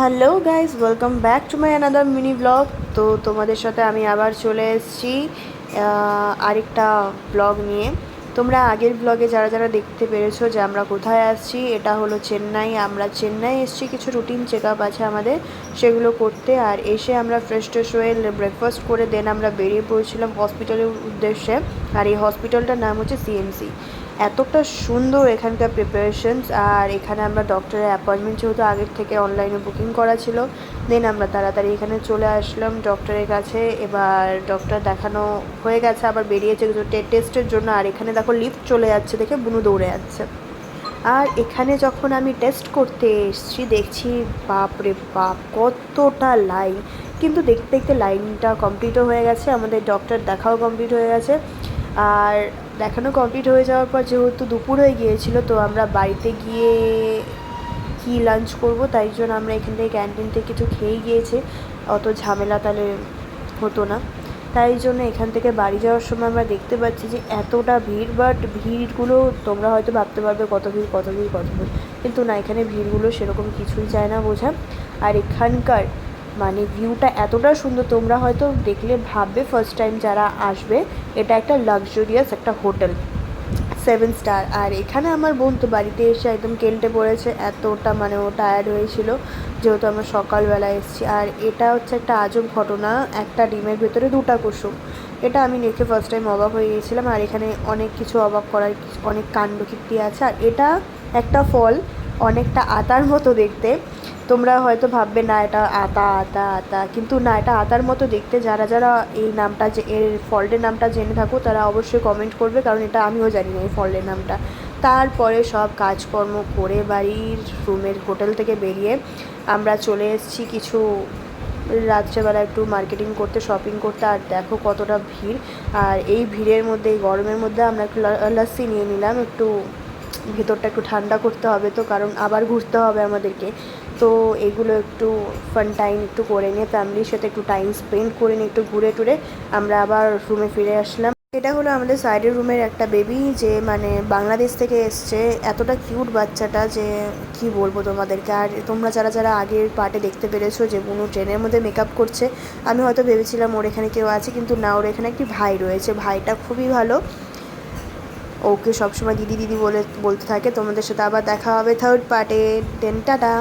Hello guys welcome back to my another mini blog তো তোমাদের সাথে আমি আবার চলে এসেছি আরেকটা ব্লগ নিয়ে। তোমরা আগের ব্লগে যারা যারা দেখতে পেরেছ যে আমরা কোথায় আসছি, এটা হলো চেন্নাই। আমরা চেন্নাই এসেছি, কিছু রুটিন চেক আপ আছে আমাদের, সেগুলো করতে। আর এসে আমরা ফ্রেশ ট্রেশ হয়ে ব্রেকফাস্ট করে দেন আমরা বেরিয়ে পড়েছিলাম হসপিটালের উদ্দেশ্যে। আর এই হসপিটালটার নাম হচ্ছে সিএমসি এতটা সুন্দর এখানকার প্রিপারেশনস আর এখানে আমরা ডক্টরের অ্যাপয়েন্টমেন্ট যেহেতু আগের থেকে অনলাইনে বুকিং করা ছিল দেন আমরা তাড়াতাড়ি এখানে চলে আসলাম ডক্টরের কাছে। এবার ডক্টর দেখানো হয়ে গেছে, আবার বেরিয়েছে টেস্টের জন্য। আর এখানে দেখো লিফট চলে যাচ্ছে দেখে বুনু দৌড়ে যাচ্ছে। আর এখানে যখন আমি টেস্ট করতে এসেছি, দেখছি বাপরে বাপ, কতটা লাইন কিন্তু দেখতে দেখতে লাইনটা কমপ্লিটও হয়ে গেছে, আমাদের ডক্টর দেখাও কমপ্লিট হয়ে গেছে। আর দেখানো কমপ্লিট হয়ে যাওয়ার পর যেহেতু দুপুর হয়ে গিয়েছিল, তো আমরা বাড়িতে গিয়ে কি লাঞ্চ করব, তাই জন্য আমরা এখান থেকে ক্যান্টিন থেকে কিছু খেয়ে গিয়েছি। অত ঝামেলা তাহলে হতো না। তাই জন্য এখান থেকে বাড়ি যাওয়ার সময় আমরা দেখতে পাচ্ছি যে এতটা ভিড় বাট ভিড়গুলো তোমরা হয়তো ভাবতে পারবে কত ভিড় কত ভিড় কত ভিড়। কিন্তু না, এখানে ভিড়গুলো সেরকম কিছুই চায় না বোঝা। আর এখানকার মানে ভিউটা এতটা সুন্দর, তোমরা হয়তো দেখলে, ভাববে ফার্স্ট টাইম যারা আসবে, এটা একটা লাক্সারিয়াস একটা হোটেল সেভেন স্টার আর এখানে আমার বোন তো বাড়িতে এসে একদম কেল্টে পড়েছে, এতটা মানে ও টায়ার্ড হয়েছিল, যেহেতু আমরা সকালবেলা এসেছি। আর এটা হচ্ছে একটা আজব ঘটনা, একটা ডিমের ভেতরে দুটা কুসুম। এটা আমি দেখে ফার্স্ট টাইম অবাক হয়ে গিয়েছিলাম। আর এখানে অনেক কিছু অবাক করার অনেক কাণ্ড কীর্তি আছে। আর এটা একটা ফল, অনেকটা আতার মতো দেখতে। তোমরা হয়তো ভাববে, না, এটা আতা আতা আতা। কিন্তু না, এটা আতার মতো দেখতে। যারা যারা এই নামটা যে, এর ফলটার নামটা জেনে থাকো, তারা অবশ্যই কমেন্ট করবে, কারণ এটা আমিও জানি না এই ফলের নামটা। তারপরে সব কাজকর্ম করে বাড়ির রুমের হোটেল থেকে বেরিয়ে আমরা চলে এসেছি কিছু রাত্রেবেলা একটু মার্কেটিং করতে শপিং করতে, আর দেখো কতটা ভিড়। আর এই ভিড়ের মধ্যে, এই গরমের মধ্যে আমরা একটু লা- লাস্সি নিয়ে নিলাম, একটু ভেতরটা একটু ঠান্ডা করতে হবে তো, কারণ আবার ঘুরতে হবে আমাদেরকে। তো এগুলো একটু ফান টাইম একটু করে নিয়ে ফ্যামিলির সাথে একটু টাইম স্পেন্ড করে নিয়ে একটু ঘুরে টুরে আমরা আবার রুমে ফিরে আসলাম। এটা হলো আমাদের সাইডের রুমের একটা বেবি যে মানে বাংলাদেশ থেকে এসছে। এতটা কিউট বাচ্চাটা যে কি বলব তোমাদেরকে? আর তোমরা যারা যারা আগের পার্টে দেখতে পেরেছ যে বুনু ট্রেনের মধ্যে মেকআপ করছে, আমি হয়তো ভেবেছিলাম ওর এখানে কেউ আছে কিন্তু না, ওর এখানে একটি ভাই রয়েছে। ভাইটা খুবই ভালো। ওকে সবসময় দিদি দিদি বলে, বলতে থাকে। তোমাদের সাথে আবার দেখা হবে থার্ড পার্টে দেন, টাটা।